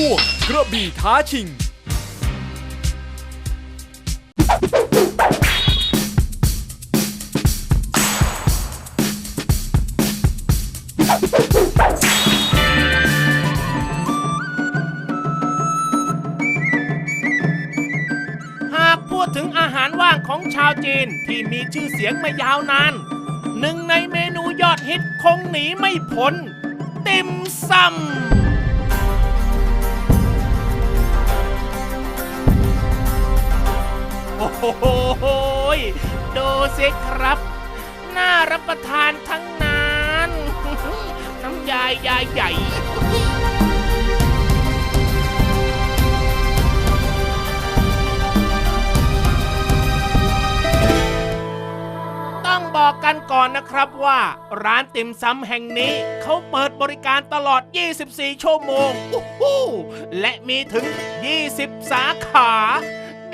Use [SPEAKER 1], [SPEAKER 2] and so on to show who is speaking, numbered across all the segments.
[SPEAKER 1] ช่วงกระบี่ท้าชิง
[SPEAKER 2] หากพูดถึงอาหารว่างของชาวจีนที่มีชื่อเสียงมายาวนาน หนึ่งในเมนูยอดฮิตคงหนีไม่พ้น ติมซำ โอ้โหดูสิครับ น่ารับประทานทั้งนั้นน้ำยายยายใหญ่ต้องบอกกันก่อนนะครับว่า ร้านติ่มซำแห่งนี้เขาเปิดบริการตลอด 24 ชั่วโมงโโและมีถึง 20 สาขา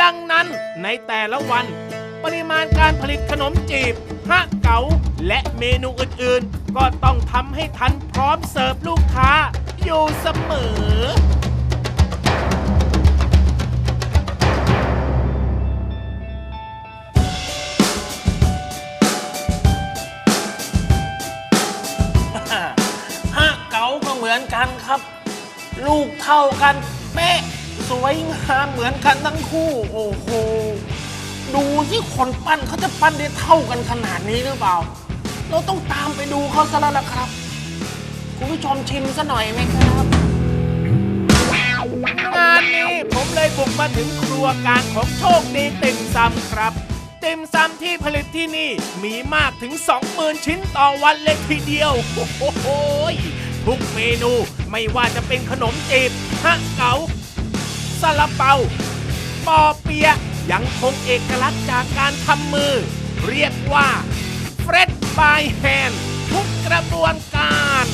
[SPEAKER 2] ดังนั้นในแต่ละวัน ปริมาณการผลิตขนมจีบฮะเก๋าและเมนูอื่นๆ ก็ต้องทำให้ทันพร้อมเสิร์ฟลูกค้าอยู่เสมอ ฮะเก๋าก็เหมือนกันครับ ลูกเท่ากันเป๊ะ สวยงามเหมือนกันทั้งคู่ โอ้โห ดูที่คนปั้นเขาจะปั้นได้เท่ากันขนาดนี้หรือเปล่า เราต้องตามไปดูเขาซะแล้วล่ะครับ คุณผู้ชมชิมซะหน่อยไหมครับงานนี้ผมเลยบุกมาถึงครัวกลางของโชคดีติ่มซำครับ ติ่มซำที่ผลิตที่นี่มีมากถึง 20,000 ชิ้นต่อวันเลยทีเดียวโอ้โหทุกเมนูไม่ว่าจะเป็นขนมจีบฮะเก๋า ซาลาเปาปอเปียะยังคงเอกลักษณ์จากการทำมือ เรียกว่าเฟรดบายแฮนทุกกระบวนการ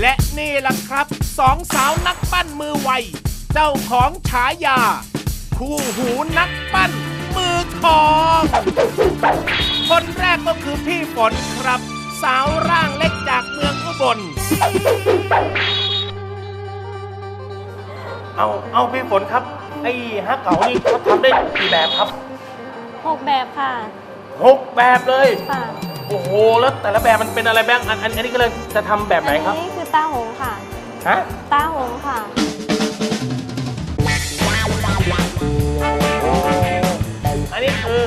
[SPEAKER 2] และนี่ล่ะครับสองสาวนักปั้นมือไว เจ้าของฉายา คู่หูนักปั้น มือทอง คนแรกก็คือพี่ฝนครับ สาวร่างเล็กจากเมืองอุบล เอาเอาพี่ฝนครับ ไอ้ฮักเก๋านี่เขาทำได้กี่แบบครับ
[SPEAKER 3] หกแบบค่ะ
[SPEAKER 2] หกแบบเลย
[SPEAKER 3] ค่ะ
[SPEAKER 2] โอ้โหแล้วแต่ละแบบมันเป็นอะไรบ้างอันอันอันนี้ก็เลยจะทำแบบไหนครับ
[SPEAKER 3] อันนี้คือตาหงค่ะ
[SPEAKER 2] ฮะ
[SPEAKER 3] ตาหงค่ะ
[SPEAKER 2] อันนี้คือ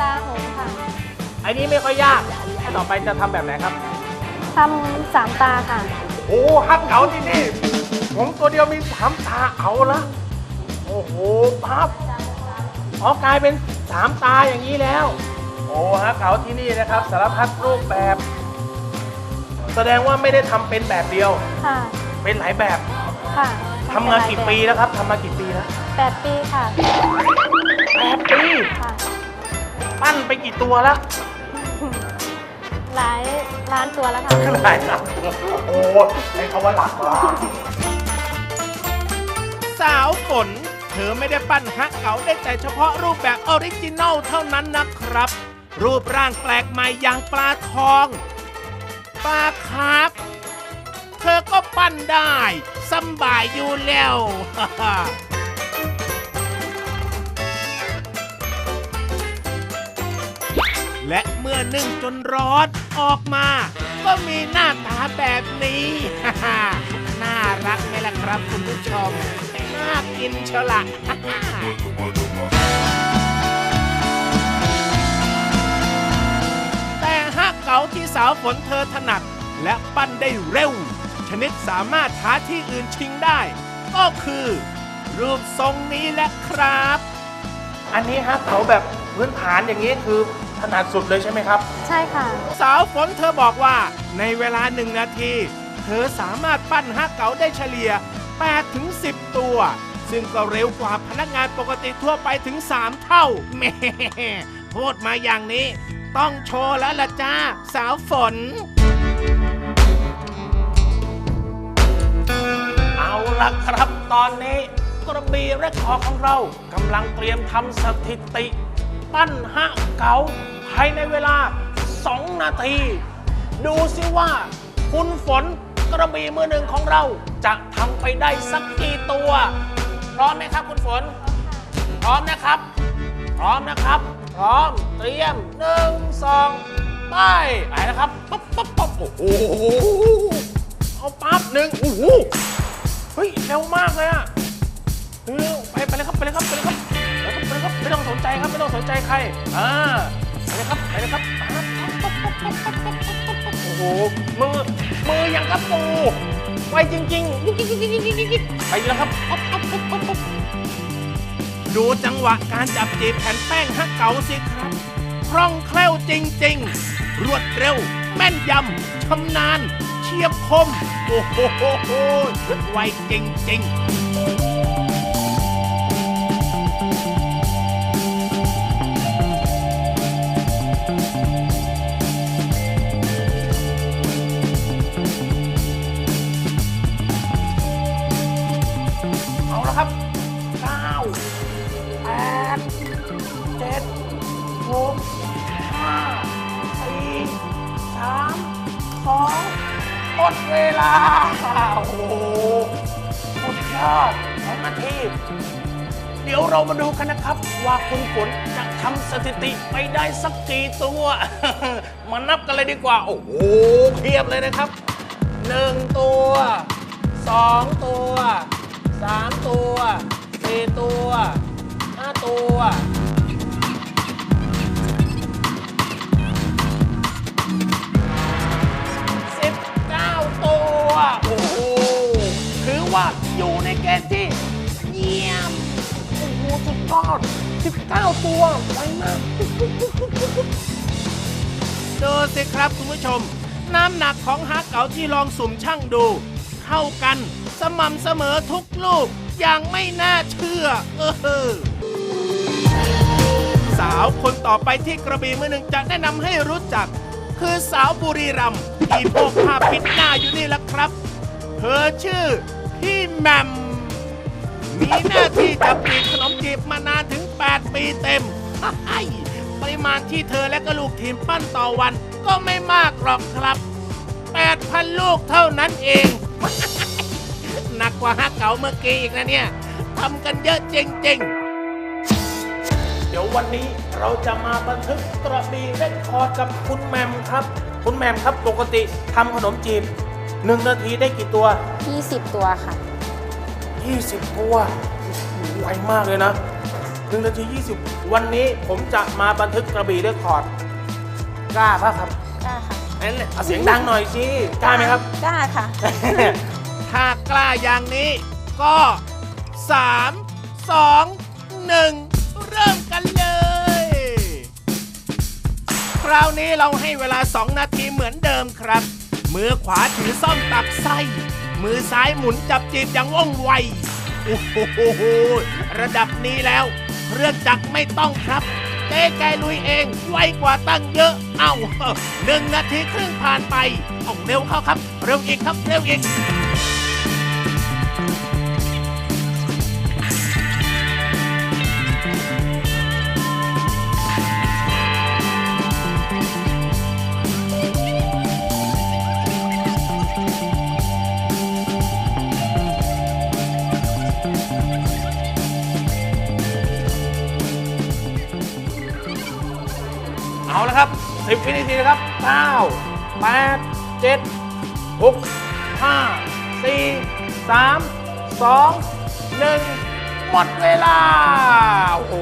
[SPEAKER 3] ตาหงค่ะ
[SPEAKER 2] อันนี้ไม่ค่อยยากต่อไปจะทำแบบไหนครับ
[SPEAKER 3] ทำสามตาค่ะ
[SPEAKER 2] โอ้ฮักเก๋าที่นี่ผมตัวเดียวมีสามตาเอาละโอ้โหปั๊บอ๋อกลายเป็นสามตาอย่างนี้แล้ว โอ้ฮักเก๋าที่นี่นะครับ สารพัดรูปแบบ แสดงว่าไม่ได้ทำเป็นแบบเดียว
[SPEAKER 3] ค่ะ
[SPEAKER 2] เป็นหลายแบบ
[SPEAKER 3] ค่ะ
[SPEAKER 2] ทำมากี่ปีแล้วครับทำมากี่ปีแล้ว
[SPEAKER 3] แปดปีค่ะ
[SPEAKER 2] แปดปี
[SPEAKER 3] ค่ะ
[SPEAKER 2] ปั้นไปกี่ตัวแล้ว
[SPEAKER 3] หลายล้านตัวแล้วค่ะ
[SPEAKER 2] หลายครับโอ้ใช้คำว่าหลักล้านสาวฝน เธอไม่ได้ปั้นฮักเก๋าได้แต่เฉพาะรูปแบบออริจินัลเท่านั้นนะครับ รูปร่างแปลกใหม่อย่างปลาทอง ปลาคาร์ฟเธอก็ปั้นได้สำบายอยู่แล้ว และเมื่อนึ่งจนร้อนออกมา ก็มีหน้าตาแบบนี้น่ารักไหมล่ะครับคุณผู้ชม น่ากินเชละแต่ฮักเก๋าที่สาวฝนเธอถนัด และปั้นได้เร็ว ชนิดสามารถท้าที่อื่นชิงได้ ก็คือ รูปทรงนี้แหละครับ อันนี้ฮักเก๋าแบบพื้นฐานอย่างนี้คือ ถนัดสุดเลยใช่ไหมครับ
[SPEAKER 3] ใช่ค่ะ
[SPEAKER 2] สาวฝนเธอบอกว่า ในเวลาหนึ่งนาที เธอสามารถปั้นฮักเก๋าได้เฉลี่ย8ถึง10 ตัว ซึ่งก็เร็วกว่าพนักงานปกติทั่วไปถึง 3 เท่าแหม่พูดมาอย่างนี้ ต้องโชว์แล้วล่ะจ้า สาวฝน เอาละครับตอนนี้ กระบี่และคอร์ดของเรากำลังเตรียมทำสถิติ ปั้นฮะเก๋าภายในเวลา 2 นาที
[SPEAKER 4] ดูสิว่า คุณฝนกระบี่มือหนึ่งของเราจะทำไปได้สักกี่ตัว พร้อมไหมครับคุณฝน พร้อมนะครับ พร้อมนะครับ พร้อมเตรียมหนึ่งสองไปไปนะครับปั๊บปั๊บปั๊บโอ้โหเอาปั๊บหนึ่งโอ้โหเฮ้ยเร็วมากเลยอะเร็วไปไปเลยครับไปเลยครับไปเลยครับ เลครับไม่ต้องสนใจครับไม่ต้องสนใจใครอ่าไปเลยครับไปเลยครับโอ้โหมือมือยังครับปูไปจริงๆไปแล้วครับดูจังหวะการจับจีบแผ่นแป้งฮักเก่าสิครับคล่องแคล่วจริง ๆ รวดเร็ว แม่นยำชำนาญ เชียบคม โอ้โหไวจริง ๆ สุดยอดสองนาทีเดี๋ยวเรามาดูกันนะครับ ว่าคุณฝนจะทำสถิติไปได้สักกี่ตัว มานับกันเลยดีกว่า โอ้โหเพียบเลยนะครับ1ตัว2ตัว3ตัว4ตัว5ตัว ด19ตัวไวมากดูสิครับคุณผู้ชม น้ำหนักของฮักเก๋าที่ลองสุ่มช่างดู เท่ากันสม่ำเสมอทุกลูก อย่างไม่น่าเชื่อ เออสาวคนต่อไปที่กระบี่มือหนึ่งจะแนะนำให้รู้จัก คือสาวบุรีรัมย์ที่โพกผ้าปิดหน้าอยู่นี่แหละครับ เธอชื่อพี่แมม มีหน้าที่จับจีบขนมจีบมานานถึง 8 ปีเต็มไอ้ปริมาณที่เธอและก็ลูกทีมปั้นต่อวันก็ไม่มากหรอกครับ 8,000 ลูกเท่านั้นเอง หนักกว่าฮักเก๋าเมื่อกี้อีกนะเนี่ยทำกันเยอะจริงๆเดี๋ยววันนี้เราจะมาบันทึกกระบี่เรคคอร์ดกับคุณแมมครับ คุณแมมครับปกติทำขนมจีบหนึ่งนาทีได้กี่ตัว
[SPEAKER 5] 20 ตัวค่ะ
[SPEAKER 4] 20ตัวโอ้โหไวมากเลยนะหนึ่งนาที 20 วันนี้ผมจะมาบันทึกกระบี่เรคคอร์ดกล้าปะครับ
[SPEAKER 5] กล้าค่ะ
[SPEAKER 4] นั่นแหละเอาเสียงดังหน่อยสิกล้าไหมครับ
[SPEAKER 5] กล้าค่ะ
[SPEAKER 4] ถ้ากล้าอย่างนี้ก็ 3 2 1 เริ่มกันเลย คราวนี้เราให้เวลา 2 นาทีเหมือนเดิมครับ มือขวาถือซ่อมตักไส้ มือซ้ายหมุนจับจีบอย่างว่องไว โอ้โห ระดับนี้แล้ว เรื่องจักไม่ต้องครับ เต้ไก่ลุยเองไวกว่าตั้งเยอะ เอ้าหนึ่งนาทีครึ่งผ่านไปเอาเร็วเข้าครับ เร็วอีกครับ เร็วอีก เอาละครับ 10วินาทีนะครับ 9 8 7 6 5 4 3 2 1 หมดเวลา โอ้โห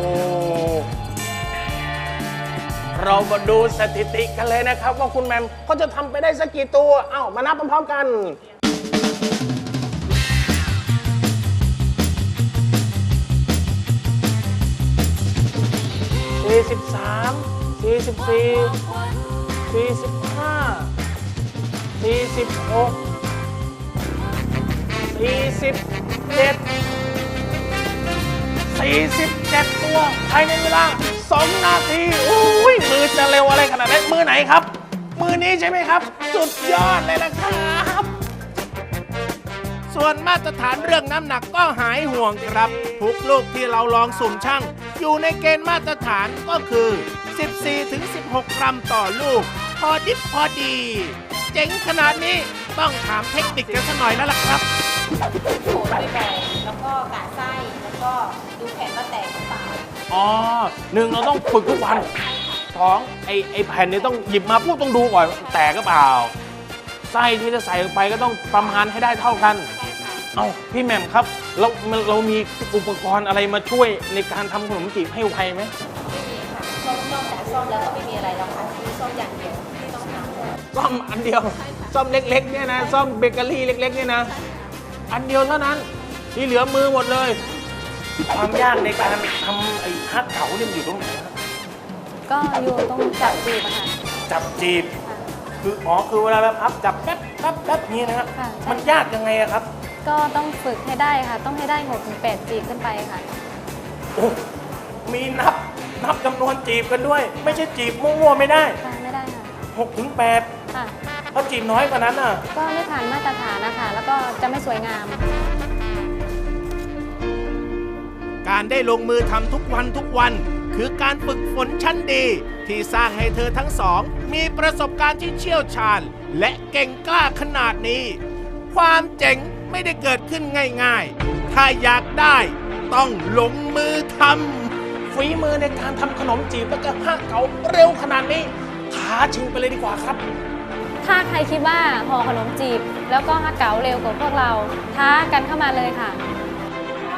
[SPEAKER 4] เรามาดูสถิติกันเลยนะครับ ว่าคุณแมมเขาจะทำไปได้สักกี่ตัว เอ้ามานับพร้อมๆกันสี่ สี่สิบสี่สี่สิบห้าสี่สิบหกสี่สิบเจ็ดสี่สิบเจ็ดตัวภายในเวลาสองนาทีอุ้ยมือจะเร็วอะไรขนาดนั้นมือไหนครับ มือนี้ใช่ไหมครับ สุดยอดเลยนะครับ ส่วนมาตรฐานเรื่องน้ำหนักก็หายห่วงครับ ทุกลูกที่เราลองสุ่มช่าง อยู่ในเกณฑ์มาตรฐานก็คือ 14-16 กรัมต่อลูก
[SPEAKER 2] พอดิบพอดี เจ๋งขนาดนี้ต้องถามเทคนิคกันสักหน่อยแล้วล่ะครับ
[SPEAKER 5] โขลบ่อยๆแล้วก็กะไส้แล้วก็ดูแผ่นว่าแตกหรือเปล่า
[SPEAKER 4] อ๋อหนึ่งเราต้องฝึกทุกวันสองไอไอแผ่นนี้ต้องหยิบมาพูดต้องดูก่อนแตกก็เปล่า ไส้ที่จะใส่ลงไปก็ต้องประมาณให้ได้เท่ากัน
[SPEAKER 5] ใช่ค่ะ
[SPEAKER 4] เอาพี่แหม่มครับเราเรามีอุปกรณ์อะไรมาช่วยในการทำขนมจีบให้ไวไหม
[SPEAKER 5] ไม่มีค่ะ นอกนอกจากซ่อมแล้วก็ไม่มีอะไรแล้วค่ะมีซ่อมอย่างเดียวที่ต้องทำ
[SPEAKER 4] ซ่อมอันเดียว
[SPEAKER 5] ใช่ค่ะ
[SPEAKER 4] ซ่อมเล็กๆเนี่ยนะซ่อมเบเกอรี่เล็ก ๆ เนี่ยนะ อันเดียวเท่านั้นที่เหลือมือหมดเลย ความยากในการทำไอ้ฮักเก๋าเนี่ยมันอยู่ตรงไหนครับ
[SPEAKER 3] ก็อยู่ตรงจับจีบอะค่ะ
[SPEAKER 4] จับจีบ
[SPEAKER 3] ค่ะ
[SPEAKER 4] คืออ๋อคือเวลาเราพับจับแป๊บแป๊บแป๊บนี้นะครับ
[SPEAKER 3] ค่ะใช่
[SPEAKER 4] มันยากยังไงอะครับ
[SPEAKER 3] ก็ต้องฝึกให้ได้ค่ะ ต้องให้ได้6ถึง8จีบขึ้นไปค่ะ
[SPEAKER 4] โอ้มีนับ นับจำนวนจีบกันด้วย ไม่ใช่จีบมั่วๆไม่ได้
[SPEAKER 3] ค่ะไม่ได้ค่ะ
[SPEAKER 4] 6ถึง8
[SPEAKER 3] ค่ะ
[SPEAKER 4] ถ้าจีบน้อยกว่านั้นอะ
[SPEAKER 3] ก็ไม่ผ่านมาตรฐานนะคะ แล้วก็จะไม่สวยงาม
[SPEAKER 2] การได้ลงมือทำทุกวันทุกวัน คือการฝึกฝนชั้นดี ที่สร้างให้เธอทั้งสอง มีประสบการณ์ที่เชี่ยวชาญ และเก่งกล้าขนาดนี้ ความเจ๋งไม่ได้เกิดขึ้นง่ายๆ ถ้าอยากได้ ต้องลงมือทำ
[SPEAKER 4] ฝีมือในการทำขนมจีบแล้วก็ฮักเก๋าเร็วขนาดนี้ท้าชิงไปเลยดีกว่าครับ
[SPEAKER 3] ถ้าใครคิดว่าห่อขนมจีบ แล้วก็ฮักเก๋าเร็วกว่าพวกเรา ท้ากันเข้ามาเลยค่ะ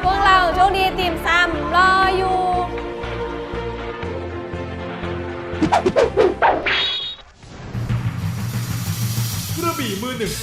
[SPEAKER 3] พวกเราโชคดีติ่มซำรออยู่
[SPEAKER 1] กระบี่มือหนึ่ง